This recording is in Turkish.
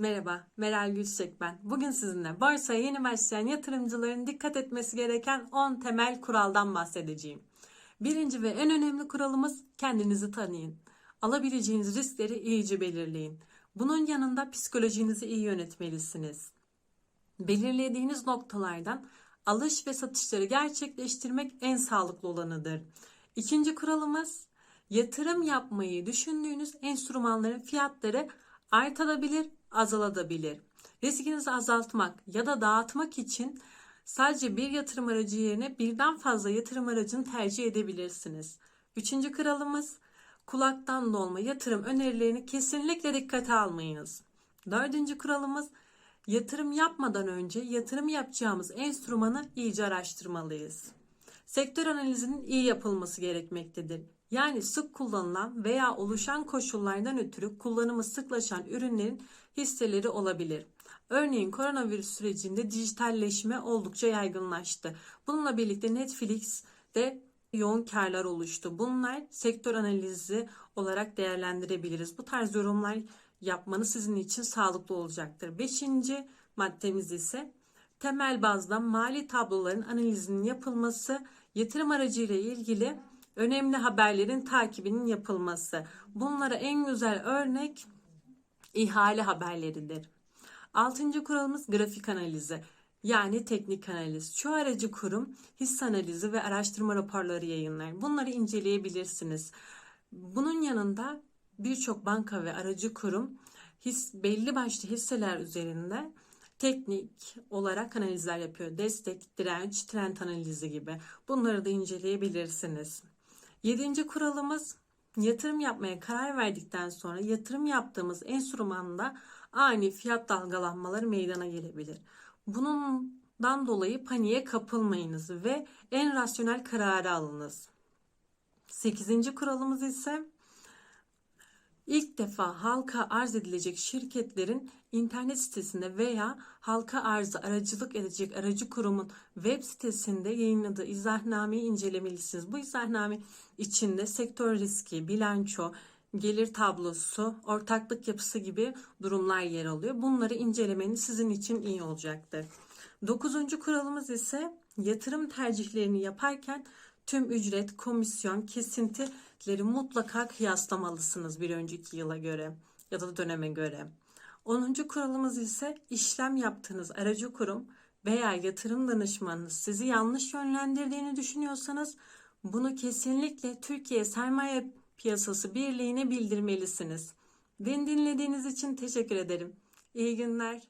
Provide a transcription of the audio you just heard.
Merhaba, Meral Gülçek ben. Bugün sizinle borsaya yeni başlayan yatırımcıların dikkat etmesi gereken 10 temel kuraldan bahsedeceğim. Birinci ve en önemli kuralımız kendinizi tanıyın. Alabileceğiniz riskleri iyice belirleyin. Bunun yanında psikolojinizi iyi yönetmelisiniz. Belirlediğiniz noktalardan alış ve satışları gerçekleştirmek en sağlıklı olanıdır. İkinci kuralımız yatırım yapmayı düşündüğünüz enstrümanların fiyatları artabilir, azalabilir. Riskinizi azaltmak ya da dağıtmak için sadece bir yatırım aracı yerine birden fazla yatırım aracını tercih edebilirsiniz. Üçüncü kuralımız kulaktan dolma yatırım önerilerini kesinlikle dikkate almayınız. Dördüncü kuralımız yatırım yapmadan önce yatırım yapacağımız enstrümanı iyice araştırmalıyız. Sektör analizinin iyi yapılması gerekmektedir. Yani sık kullanılan veya oluşan koşullardan ötürü kullanımı sıklaşan ürünlerin hisseleri olabilir. Örneğin koronavirüs sürecinde dijitalleşme oldukça yaygınlaştı. Bununla birlikte Netflix'te yoğun karlar oluştu. Bunlar sektör analizi olarak değerlendirebiliriz. Bu tarz yorumlar yapmanız sizin için sağlıklı olacaktır. Beşinci maddemiz ise temel bazda mali tabloların analizinin yapılması, yatırım aracıyla ilgili önemli haberlerin takibinin yapılması. Bunlara en güzel örnek ihale haberleridir. Altıncı kuralımız grafik analizi. Yani teknik analiz. Şu aracı kurum hisse analizi ve araştırma raporları yayınlar. Bunları inceleyebilirsiniz. Bunun yanında birçok banka ve aracı kurum his, belli başlı hisseler üzerinde teknik olarak analizler yapıyor. Destek, direnç, trend analizi gibi. Bunları da inceleyebilirsiniz. Yedinci kuralımız yatırım yapmaya karar verdikten sonra yatırım yaptığımız enstrümanda ani fiyat dalgalanmaları meydana gelebilir. Bundan dolayı paniğe kapılmayınız ve en rasyonel kararı alınız. Sekizinci kuralımız ise İlk defa halka arz edilecek şirketlerin internet sitesinde veya halka arzı aracılık edecek aracı kurumun web sitesinde yayınladığı izahnameyi incelemelisiniz. Bu izahname içinde sektör riski, bilanço, gelir tablosu, ortaklık yapısı gibi durumlar yer alıyor. Bunları incelemeniz sizin için iyi olacaktır. Dokuzuncu kuralımız ise yatırım tercihlerini yaparken tüm ücret, komisyon, kesintileri mutlaka kıyaslamalısınız bir önceki yıla göre ya da döneme göre. 10. kuralımız ise işlem yaptığınız aracı kurum veya yatırım danışmanınız sizi yanlış yönlendirdiğini düşünüyorsanız bunu kesinlikle Türkiye Sermaye Piyasası Birliği'ne bildirmelisiniz. Beni dinlediğiniz için teşekkür ederim. İyi günler.